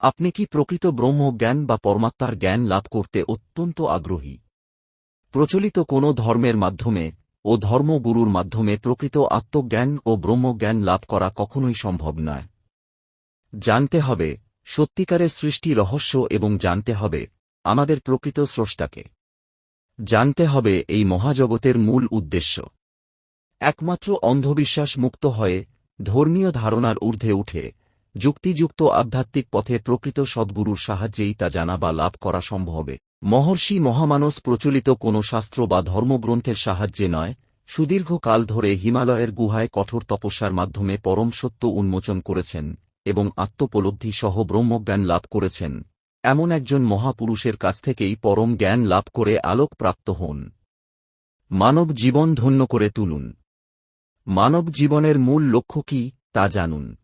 আপনি কি প্রকৃত ব্রহ্মজ্ঞান বা পরমাত্মার জ্ঞান লাভ করতে অত্যন্ত আগ্রহী? প্রচলিত কোনো ধর্মের মাধ্যমে ও ধর্মগুরুর মাধ্যমে প্রকৃত আত্মজ্ঞান ও ব্রহ্মজ্ঞান লাভ করা কখনোই সম্ভব নয়। জানতে হবে সত্যিকারের সৃষ্টি রহস্য এবং জানতে হবে আমাদের প্রকৃত স্রষ্টাকে। জানতে হবে এই মহাজগতের মূল উদ্দেশ্য। একমাত্র অন্ধবিশ্বাস মুক্ত হয়ে ধর্মীয় ধারণার ঊর্ধ্বে উঠে যুক্তিযুক্ত আধ্যাত্মিক পথে প্রকৃত সদ্গুরুর সাহায্যেই তা জানা বা লাভ করা সম্ভবে। মহর্ষি মহামানস প্রচলিত কোনো শাস্ত্র বা ধর্মগ্রন্থের সাহায্যে নয়। সুদীর্ঘ কাল ধরে হিমালয়ের গুহায় কঠোর তপস্যার মাধ্যমে পরম সত্য উন্মোচন করেছেন এবং আত্মোপলব্ধি সহ ব্রহ্মজ্ঞান লাভ করেছেন। এমন একজন মহাপুরুষের কাছ থেকেই পরম জ্ঞান লাভ করে আলোক প্রাপ্ত হন। মানব জীবন ধন্য করে তুলুন। মানব জীবনের মূল লক্ষ্য কি তা জানুন।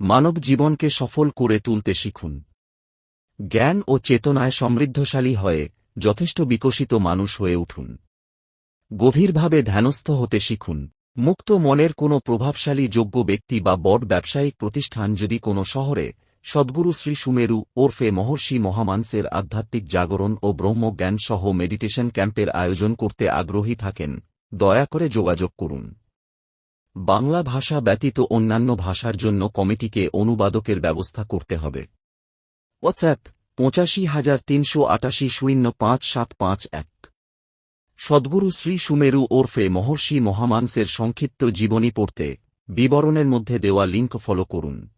মানব জীবনকে সফল করে তুলতে শিখুন। জ্ঞান ও চেতনায় সমৃদ্ধশালী হয়ে যথেষ্ট বিকশিত মানুষ হয়ে উঠুন। গভীরভাবে ধ্যানস্থ হতে শিখুন। মুক্ত মনের কোনো প্রভাবশালী যোগ্য ব্যক্তি বা বড় ব্যবসায়িক প্রতিষ্ঠান যদি কোনো শহরে সদ্গুরু শ্রী সুমেরু ওরফে মহর্ষি মহামানসের আধ্যাত্মিক জাগরণ ও ব্রহ্মজ্ঞান সহ মেডিটেশন ক্যাম্পের আয়োজন করতে আগ্রহী থাকেন, দয়া করে যোগাযোগ করুন। বাংলা ভাষা ব্যতীত অন্যান্য ভাষার জন্য কমিটিকে অনুবাদকের ব্যবস্থা করতে হবে। হোয়াটসঅ্যাপ পঁচাশি হাজার তিনশো আটাশি শূন্য পাঁচ সাত পাঁচ এক। সদ্গুরু শ্রী সুমেরু ওরফে মহর্ষি মহামানসের সংক্ষিপ্ত জীবনী পড়তে বিবরণের মধ্যে দেওয়া লিঙ্ক ফলো করুন।